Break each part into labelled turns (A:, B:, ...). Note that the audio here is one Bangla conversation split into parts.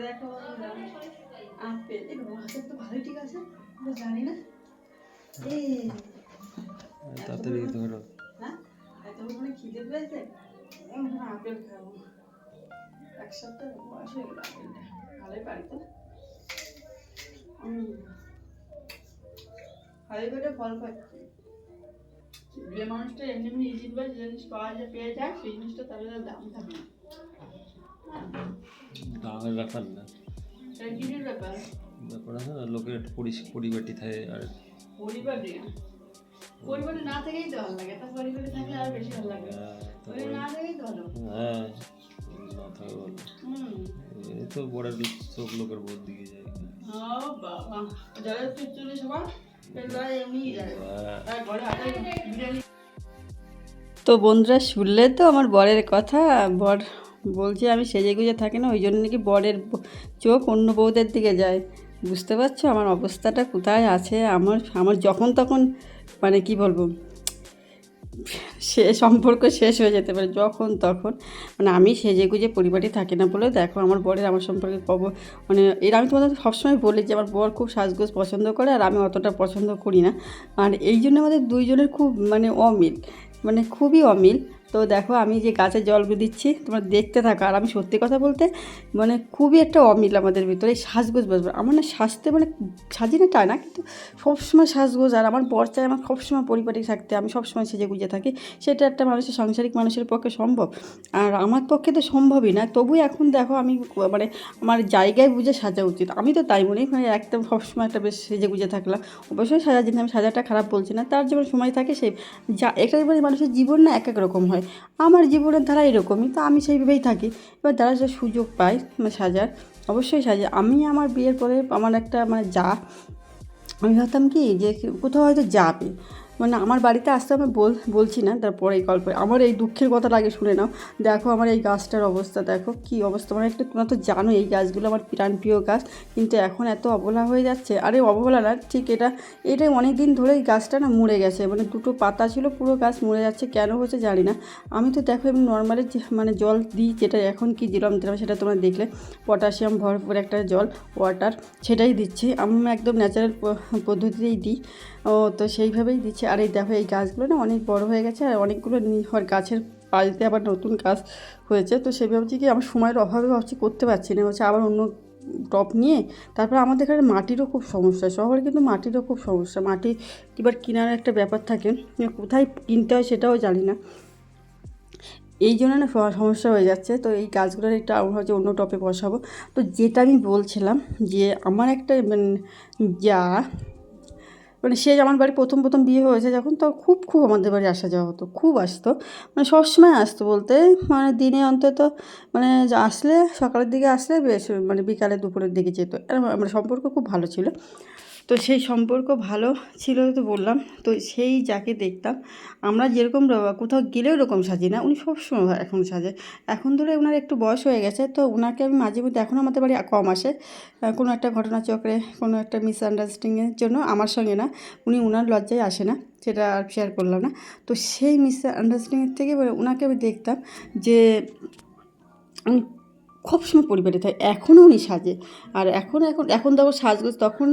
A: দেখো আপেল এই বাবা হাতের তো ভালোই ঠিক আছে কিন্তু জানি না। এই
B: তাড়াতাড়ি ধরো।
A: হ্যাঁ? এত মানে খিদে পেয়েছে? আপেল খাব। এক সপ্তাহ বয়স হয়ে গেল আপেলটা। ভালোই পারি তো হুম। ভালোই করে ফল পাচ্ছি যে মানুষটা এমনি এমনি ইজি জিনিস পাওয়া যায় পেয়ে যায় সেই জিনিসটা তাহলে তার দাম থাকে না। হ্যাঁ,
B: দামের ব্যাপার না।
A: ব্যাপার।
B: ব্যাপার আছে না লোকের একটু পরি- পরিপাটি থাকে আর
A: পরিবার নিয়ে পরিবারে না থেকেই তো ভালো লাগে তা পরিবারে থাকলে আর বেশি ভালো লাগে। পরিবারে না থেকেই তো ভালো।
B: হ্যাঁ না থাকে বলো এই তো বড় চোখ লোকের বোধ দিকে যায়।
A: ও বাবা যারা চুচুরি সবার এগুলো এমনিই যায়।
B: হ্যাঁ।
A: তো বন্ধুরা শুনলে তো আমার বরের কথা বর বলছে আমি সেজে গুজে থাকি না, ওই জন্য নাকি বরের চোখ অন্য বউদের দিকে যায়। বুঝতে পারছ? আমার অবস্থাটা কোথায় আছে? আমার আমার যখন তখন মানে কি বলব? সে সম্পর্ক শেষ হয়ে যেতে পারে, যখন তখন। মানে আমি সেজে গুজে পরিবারে থাকি না বলে দেখো, আমার বরের আমার সম্পর্কে কব মানে এর আমি তোমাদের সবসময় বলি যে, আমার বর খুব সাজগোজ পছন্দ করে আর আমি অতটা পছন্দ করি না। আর এই জন্য আমাদের দুইজনের খুব মানে অমিল মানে খুবই অমিল। তো দেখো আমি যে গাছে জল দিচ্ছি, তোমরা দেখতে থাকো। আর আমি সত্যি কথা বলতে মানে খুবই একটা অমিল আমাদের ভিতরে, এই সাজগোজ বসবে। আমার না সাজতে মানে সাজি না তাই না, কিন্তু সবসময় শ্বাসগোজ আর আমার বর চাই আমার সবসময় পরিপাটি থাকতে, আমি সবসময় সেজে গুজে থাকি। সেটা একটা মানুষের, সাংসারিক মানুষের পক্ষে সম্ভব। আর আমার পক্ষে তো সম্ভবই না। তবু এখন দেখো আমি মানে আমার জায়গায় বুঝে সাজা উচিত। আমি তো তাই মনে হয় একদম সবসময় একটা বেশ সেজে গুজে থাকলাম। অবশ্যই সাজা জিনিস আমি সাজাটা খারাপ বলছি না। তার যেমন সময় থাকে সে যা একটা মানে মানুষের জীবন না এক এক রকম হয়। আমার জীবনের ধারা এরকমই, তো আমি সেইভাবেই থাকি। এবার যারা যে সুযোগ পায় মানে সাজার, অবশ্যই সাজে। আমি আমার বিয়ের পরে আমার একটা মানে যা, আমি ভাবতাম কি যে, কোথাও হয়তো যাবে। মানে আমার বাড়িতে আসতে আমি বল, বলছি না, তারপরে এই গল্প। আমার এই দুঃখের কথাটা আগে শুনে নাও। দেখো আমার এই গাছটার অবস্থা, দেখো কি অবস্থা। মানে একটা তোমরা তো জানো এই গাছগুলো আমার প্রাণপ্রিয় গাছ। কিন্তু এখন এত অবলা হয়ে যাচ্ছে। আরে অবলা না, ঠিক এটা। এটাই অনেক দিন ধরে এই গাছটা না মরে গেছে। মানে দুটো পাতা ছিল, পুরো গাছ মরে যাচ্ছে। কেন হচ্ছে জানি না। আমি তো দেখো এমনি নর্মালি মানে জল দিই, যেটা এখন কি দিলাম দিলাম সেটা তোমরা দেখলে। পটাশিয়াম ভরপুর একটা জল ওয়াটার সেটাই দিচ্ছি। আমি একদম ন্যাচারাল পদ্ধতিতেই দিই। ও, তো সেইভাবেই দিচ্ছে। আর এই দেখো, এই গাছগুলো না অনেক বড় হয়ে গেছে, আর অনেকগুলো গাছের পাল্টে আবার নতুন গাছ হয়েছে। তো সেই ভাবছি কি, আমার সময়ের অভাবে ভাবছি করতে পারছি না হচ্ছে আবার অন্য টপ নিয়ে। তারপর আমাদের এখানে মাটিরও খুব সমস্যা, শহরে কিন্তু মাটিরও খুব সমস্যা। মাটি এবার কেনার একটা ব্যাপার থাকে কোথায় কিনতে হয় সেটাও জানি না। এই জন্য না সমস্যা হয়ে যাচ্ছে। তো এই গাছগুলোর একটা আমরা হচ্ছে অন্য টপে বসাবো। তো যেটা আমি বলছিলাম, যে আমার একটা মানে যা মানে সে আমার বাড়ি প্রথম প্রথম বিয়ে হয়েছে যখন, তো খুব খুব আমাদের বাড়ি আসা যাওয়া হতো, খুব আসতো। মানে সবসময় আসতো বলতে মানে দিনে অন্তত মানে আসলে সকালের দিকে আসলে বেশ মানে বিকালে দুপুরের দিকে যেত। আর মানে সম্পর্ক খুব ভালো ছিল। তো সেই সম্পর্ক ভালো ছিল তো বললাম। তো সেই যাকে দেখতাম, আমরা যেরকম কোথাও গেলেও ওরকম সাজি না। উনি সবসময় এখন সাজে। এখন ধরে ওনার একটু বয়স হয়ে গেছে, তো ওনাকে আমি মাঝে মধ্যে, এখন আমাদের বাড়ি কম আসে। কোনো একটা ঘটনা চক্রে কোনো একটা মিসআন্ডারস্ট্যান্ডিংয়ের জন্য আমার সঙ্গে না, উনি ওনার লজ্জায় আসে না, সেটা আর শেয়ার করলাম না। তো সেই মিসআন্ডারস্ট্যান্ডিংয়ের থেকে ওনাকে আমি দেখতাম যে খুব সময় পরিবারে থাকে। এখনও উনি সাজে। আর এখন এখন এখন তখন সাজগোজ তখন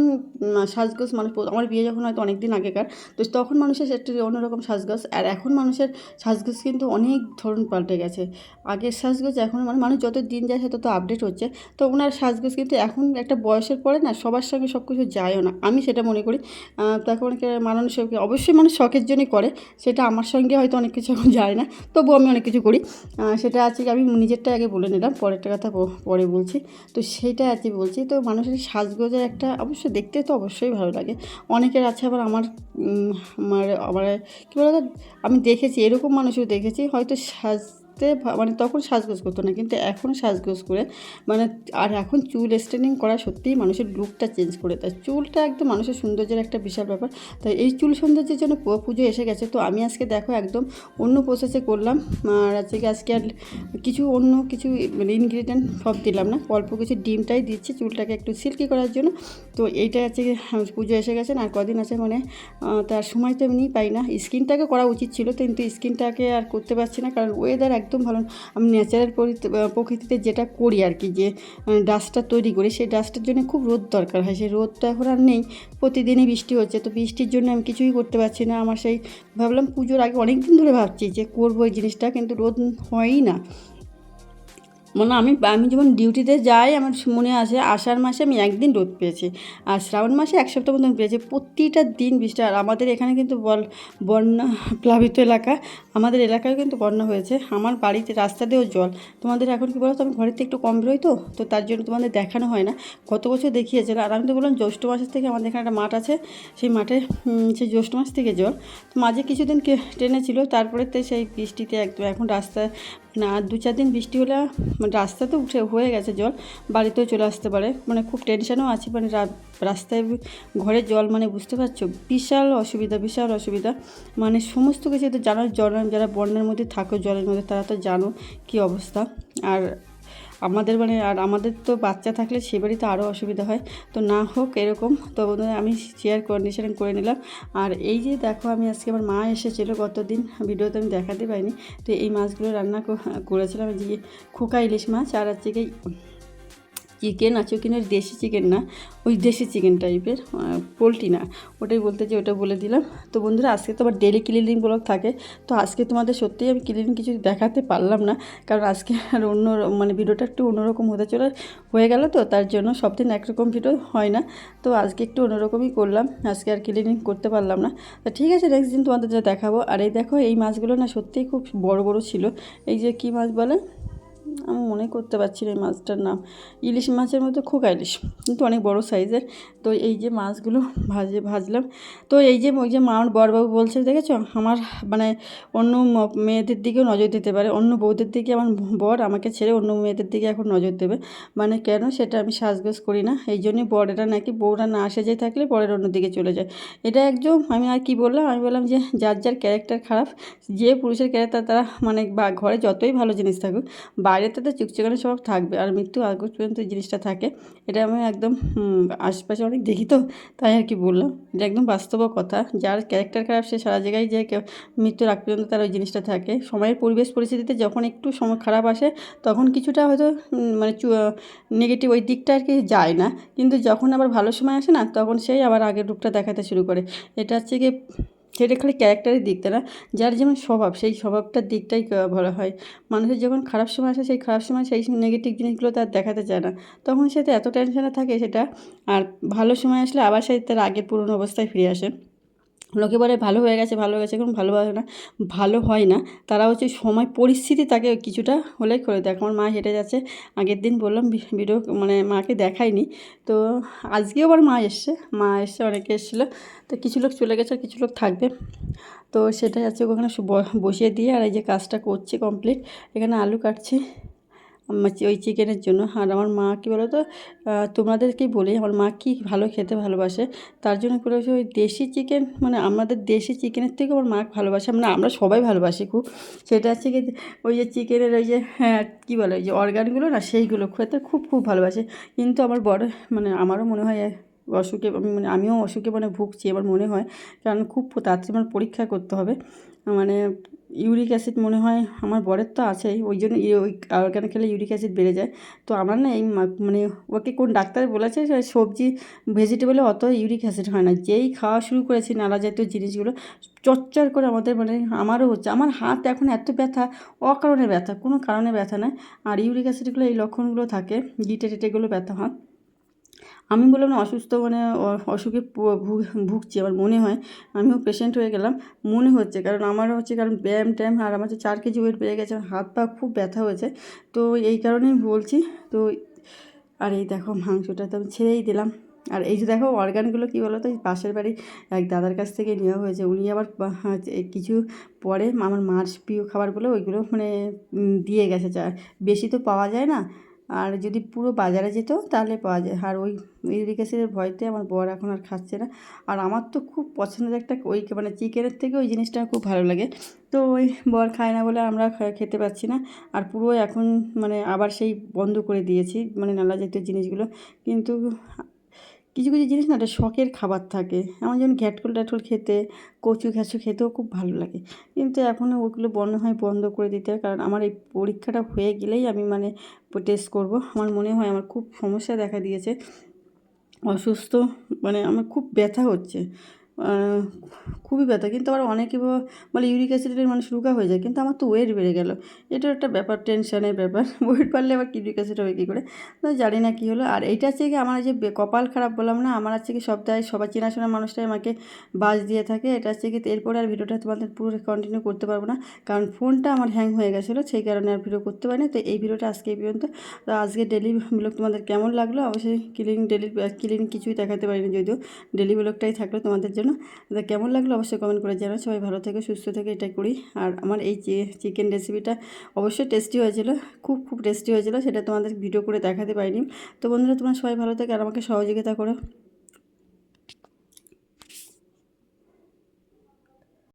A: সাজগোজ মানুষ আমার বিয়ে যখন হয়তো অনেক দিন আগেকার। তো তখন মানুষের একটু অন্যরকম সাজগোজ। আর এখন মানুষের সাজগোজ কিন্তু অনেক ধরন পাল্টে গেছে। আগের সাজগোজ এখন মানে মানুষ যত দিন যায় সে তত আপডেট হচ্ছে। তো ওনার সাজগোজ কিন্তু এখন একটা বয়সের পরে না সবার সঙ্গে সব কিছু যায়ও না। আমি সেটা মনে করি। তখন অনেকে শখ অবশ্যই মানুষ শখের জন্যই করে। সেটা আমার সঙ্গে হয়তো অনেক কিছু এখন যায় না। তবুও আমি অনেক কিছু করি। সেটা আছে আমি নিজেরটা আগে বলে নিলাম। পরেরটা কথা পরে বলছি। তো সেইটা আর কি বলছি। তো মানুষের সাজগোজের একটা অবশ্যই দেখতে তো অবশ্যই ভালো লাগে। অনেকের আছে আবার আমার আমার আমার কী বলতো, আমি দেখেছি, এরকম মানুষও দেখেছি। হয়তো সাজতে ভা- মানে তখন সাজগোজ করতো না, কিন্তু এখন সাজগোজ করে। মানে আর এখন চুল স্ট্রেনিং করা সত্যিই মানুষের লুকটা চেঞ্জ করে দেয়। চুলটা একদম মানুষের সৌন্দর্যের একটা বিশাল ব্যাপার। তাই এই চুল সৌন্দর্যের জন্য পুজো এসে গেছে। তো আমি আজকে দেখো একদম অন্য প্রসেসে করলাম। আর আজকে আজকে আর কিছু অন্য কিছু মানে ইনগ্রিডিয়েন্ট সব দিলাম না। অল্প কিছু ডিমটাই দিচ্ছি চুলটাকে একটু সিল্কি করার জন্য। তো এইটাই আছে পুজো এসে গেছে আর কদিন আছে মানে তার সময় তো এমনি পাই না। স্কিনটাকে করা উচিত ছিল, কিন্তু স্কিনটাকে আর করতে পারছি না। কারণ ওয়েদার একদম ভালো আমি ন্যাচারাল প্রকৃতিতে যেটা করি আর কি, যে ডাস্টটা তৈরি করি, সেই ডাস্টের জন্য খুব রোদ দরকার হয়। সেই রোদটা এখন আর নেই। প্রতিদিনই বৃষ্টি হচ্ছে। তো বৃষ্টির জন্য আমি কিছুই করতে পারছি না। আমার সেই ভাবলাম পুজোর আগে অনেক দিন ধরে ভাবছি যে, করব এই জিনিসটা, কিন্তু রোদ হয়ই না। মানে আমি আমি যখন ডিউটিতে যাই, আমার মনে আছে আষাঢ় মাসে আমি একদিন রোদ পেয়েছি। আর শ্রাবণ মাসে এক সপ্তাহ মতন পেয়েছি। প্রতিটা দিন বৃষ্টি, আর আমাদের এখানে কিন্তু বল বন্যা, প্লাবিত এলাকা, আমাদের এলাকায় কিন্তু বন্যা হয়েছে। আমার বাড়িতে রাস্তা দিয়েও জল। তোমাদের এখন কি বলো তো আমি থেকে একটু কম বেরোই তো তো তার জন্য তোমাদের দেখানো হয় না। গত বছর দেখিয়েছে, আর আমি তো বললাম জ্যৈষ্ঠ মাসের থেকে আমাদের এখানে একটা মাঠ আছে, সেই মাঠে সেই জ্যৈষ্ঠ মাস থেকে জল। তো মাঝে কিছুদিন টেনেছিল তারপরে তো সেই বৃষ্টিতে একদম এখন রাস্তায় না, আর দু চার দিন বৃষ্টি হলে মানে রাস্তা তো উঠে হয়ে গেছে জল, বাড়িতেও চলে আসতে পারে। মানে খুব টেনশানও আছে মানে রাস্তায় ঘরে জল মানে বুঝতে পারছ? বিশাল অসুবিধা বিশাল অসুবিধা। মানে সমস্ত কিছু তো জানো, জল যারা বন্যার মধ্যে থাকো, জলের মধ্যে, তারা তো জানো কী অবস্থা। আর আমাদের মানে আর আমাদের তো বাচ্চা থাকলে সে বাড়িতে আরও অসুবিধা হয়। তো না হোক এরকম। তো বন্ধুরা, আমি চেয়ার কন্ডিশন করে নিলাম। আর এই যে দেখো, আমি আজকে আমার মা এসেছিল গতদিন। ভিডিওতে আমি দেখাতে পাইনি। তো এই মাছগুলো রান্না করেছিলাম যে খোকা ইলিশ মাছ। আর হচ্ছে কি চিকেন আছে চিকেনের দেশি চিকেন না, ওই দেশি চিকেন টাইপের পোলট্রি না। ওটাই বলতে যে ওটা বলে দিলাম। তো বন্ধুরা, আজকে তো আবার ডেলি ক্লিনিং ব্লগ থাকে। তো আজকে তোমাদের সত্যিই আমি ক্লিনিং কিছু দেখাতে পারলাম না। কারণ আজকে আর অন্য মানে ভিডিওটা একটু অন্যরকম হতে চলে, হয়ে গেল তো। তার জন্য সব দিন একরকম ভিডিও হয় না। তো আজকে একটু অন্যরকমই করলাম। আজকে আর ক্লিনিং করতে পারলাম না। তো ঠিক আছে নেক্সট দিন তোমাদের যা দেখাবো। আর এই দেখো, এই মাছগুলো না সত্যিই খুব বড় বড় ছিল। এই যে কী মাছ বলে? আমি মনে করতে পারছি না এই মাছটার নাম। ইলিশ মাছের মধ্যে খোকা ইলিশ, কিন্তু অনেক বড় সাইজের। তো এই যে মাছগুলো ভাজে, ভাজলাম। তো এই যে, ওই যে মা আমার বড়বাবু বলছে, দেখেছ? আমার মানে অন্য মেয়েদের দিকেও নজর দিতে পারে। অন্য বউদের দিকে আমার বর আমাকে ছেড়ে অন্য মেয়েদের দিকে এখন নজর দেবে। মানে কেন? সেটা আমি সাজগোজ করি না। এই জন্যই বরেরা নাকি বউরা না আসে যেয়ে থাকলে বরের অন্য দিকে চলে যায়। এটা একদম আমি আর কি বললাম? আমি বললাম যে, যার যার ক্যারেক্টার খারাপ, যে পুরুষের ক্যারেক্টার তারা মানে বা, ঘরে যতই ভালো জিনিস থাকুক, বাইরে তো তো চুকচুকানো স্বভাব থাকবে আর মৃত্যু আগ পর্যন্ত জিনিসটা থাকে। এটা আমি একদম আশপাশে অনেক দেখি তো, তাই আর কি বললাম। এটা একদম বাস্তব কথা। যার ক্যারেক্টার খারাপ, সে সারা জায়গায় যে কেউ মৃত্যুর আগ পর্যন্ত তার ওই জিনিসটা থাকে। সময়ের পরিবেশ পরিস্থিতিতে যখন একটু সময় খারাপ আসে, তখন কিছুটা হয়তো মানে নেগেটিভ ওই দিকটা আর কি যায় না। কিন্তু যখন আবার ভালো সময় আসে না, তখন সেই আবার আগের রূপটা দেখাতে শুরু করে। এটা হচ্ছে গিয়ে সেটা খালি ক্যারেক্টারের দিকটা না, যার যেমন স্বভাব, সেই স্বভাবটার দিকটাই বলা হয়। মানুষের যখন খারাপ সময় আসে, সেই খারাপ সময় সেই নেগেটিভ জিনিসগুলো তার দেখাতে চায় না। তখন সে তো এত টেনশনে থাকে সেটা, আর ভালো সময় আসলে আবার সে তার আগের পুরনো অবস্থায় ফিরে আসে। লোকে বলে ভালো হয়ে গেছে, ভালো হয়ে গেছে, এখন ভালো হয় না, ভালো হয় না। তারা হচ্ছে সময়, পরিস্থিতি তাকে কিছুটা হলেই করে দেয়। আমার মা হেঁটে যাচ্ছে, আগের দিন বললাম ভিডিও মানে মাকে দেখাইনি। তো আজকেও আবার মা এসছে মা এসছে অনেকে এসেছিল। তো কিছু লোক চলে গেছে আর কিছু লোক থাকবে। তো সেটাই আছে, ওখানে বসিয়ে দিয়ে আর এই যে কাজটা করছি কমপ্লিট এখানে আলু কাটছি। ওই চিকেনের জন্য। আর আমার মা কী বলো তো তোমাদেরকেই বলি, আমার মা কি ভালো খেতে ভালোবাসে, তার জন্য করেছে ওই দেশি চিকেন মানে আমাদের দেশি চিকেনের থেকে আমার মা ভালোবাসে মানে আমরা সবাই ভালোবাসি খুব। সেটা হচ্ছে কি, ওই যে চিকেনের ওই যে হ্যাঁ কী বলে, ওই যে অর্গানগুলো না, সেইগুলো খেতে খুব খুব ভালোবাসে। কিন্তু আমার বড় মানে আমারও মনে হয় অসুখে মানে আমিও অসুখে মানে ভুগছি, আমার মনে হয়। কারণ খুব তাড়াতাড়ি আমার পরীক্ষা করতে হবে মানে ইউরিক অ্যাসিড মনে হয় আমার বরের তো আছেই, ওই জন্য ই- ওই অর্গানিক খেলে ইউরিক অ্যাসিড বেড়ে যায়। তো আমার না এই মানে ওকে কোন ডাক্তার বলেছে সবজি, ভেজিটেবলে অত ইউরিক অ্যাসিড হয় না। যেই খাওয়া শুরু করেছি নানা জাতীয় জিনিসগুলো চচ্চর করে আমাদের মানে আমারও হচ্ছে, আমার হাত এখন এত ব্যথা, অকারণে ব্যথা, কোনো কারণে ব্যথা নয় আর ইউরিক অ্যাসিডগুলো এই লক্ষণগুলো থাকে, গিটে টেটেগুলো ব্যথা হয়। আমি বললাম, না, অসুস্থ মানে অসুখে ভুগছি। আমার মনে হয় আমিও পেশেন্ট হয়ে গেলাম। মনে হচ্ছে, কারণ আমারও হচ্ছে, কারণ ব্যায়াম ট্যায়াম আর আমার হচ্ছে চার কেজি ওয়েট বেড়ে গেছে, আমার হাত পা খুব ব্যথা হয়েছে। তো এই কারণেই বলছি, তো আর এই দেখো, মাংসটা তো আমি ছেড়েই দিলাম। আর এই যে দেখো, অর্গানগুলো কী বলো তো এই পাশের বাড়ি এক দাদার কাছ থেকে নেওয়া হয়েছে। উনি আবার কিছু পরে আমার মার প্রিয় খাবারগুলো ওইগুলো মানে দিয়ে গেছে। বেশি তো পাওয়া যায় না। আর যদি পুরো বাজারে যেত, তাহলে পাওয়া যায়। আর ওই ইউরিক অ্যাসিডের ভয়তে আমার বর এখন আর খাচ্ছে না। আর আমার তো খুব পছন্দের একটা ওই মানে চিকেনের থেকে ওই জিনিসটা খুব ভালো লাগে। তো ওই বর খায় না বলে আমরা খেতে পাচ্ছি না। আর পুরো এখন মানে আবার সেই বন্ধ করে দিয়েছি মানে নালা জাতীয় জিনিসগুলো। কিন্তু কিছু কিছু জিনিস না একটা শখের খাবার থাকে। আমার যেমন ঘ্যাটকল ট্যাটকল খেতে, কচু ঘ্যাঁচু খেতেও খুব ভালো লাগে। কিন্তু এখনও ওগুলো বন্ধ হয়, বন্ধ করে দিতে হয়। কারণ আমার এই পরীক্ষাটা হয়ে গেলেই আমি মানে টেস্ট করব। আমার মনে হয় আমার খুব সমস্যা দেখা দিয়েছে। অসুস্থ মানে আমার খুব ব্যথা হচ্ছে। খুবই ব্যথা। কিন্তু আবার অনেকে বলে ইউরিক অ্যাসিডের মানুষ রোগা হয়ে যায়, কিন্তু আমার তো ওয়েট বেড়ে গেল। এটা একটা ব্যাপার টেনশনের ব্যাপার। ওয়েট বাড়লে আবার ইউরিক অ্যাসিড হবে কী করে? তো জানি না কী হলো। আর এইটা হচ্ছে কি আমার যে কপাল খারাপ বললাম না, আমার হচ্ছে কি সপ্তাহে সবাই চেনাশোনা মানুষটাই আমাকে বাজ দিয়ে থাকে। এটা হচ্ছে কি এরপরে আর ভিডিওটা তোমাদের পুরো কন্টিনিউ করতে পারব না। কারণ ফোনটা আমার হ্যাং হয়ে গেছিল, সেই কারণে আর ভিডিও করতে পারিনি। তো এই ভিডিওটা আজকে এই পর্যন্ত। তো আজকে ডেলি ব্লগ তোমাদের কেমন লাগল? অবশ্যই ক্লিন ডেলি ক্লিন কিছুই দেখাতে পারিনি যদিও। ডেলি ব্লগটাই থাকল তোমাদের জন্য। তো কেমন লাগল অবশ্যই কমেন্ট করে জানাও। সবাই ভালো থেকে, সুস্থ থেকে এটা করি। আর আমার এই চিকেন রেসিপিটা অবশ্যই টেস্টি হয়েছিল, খুব খুব টেস্টি হয়েছিল, সেটা তোমাদের ভিডিও করে দেখাতে পারিনি। তো বন্ধুরা, তোমরা সবাই ভালো থেকে আর আমাকে সহযোগিতা করো।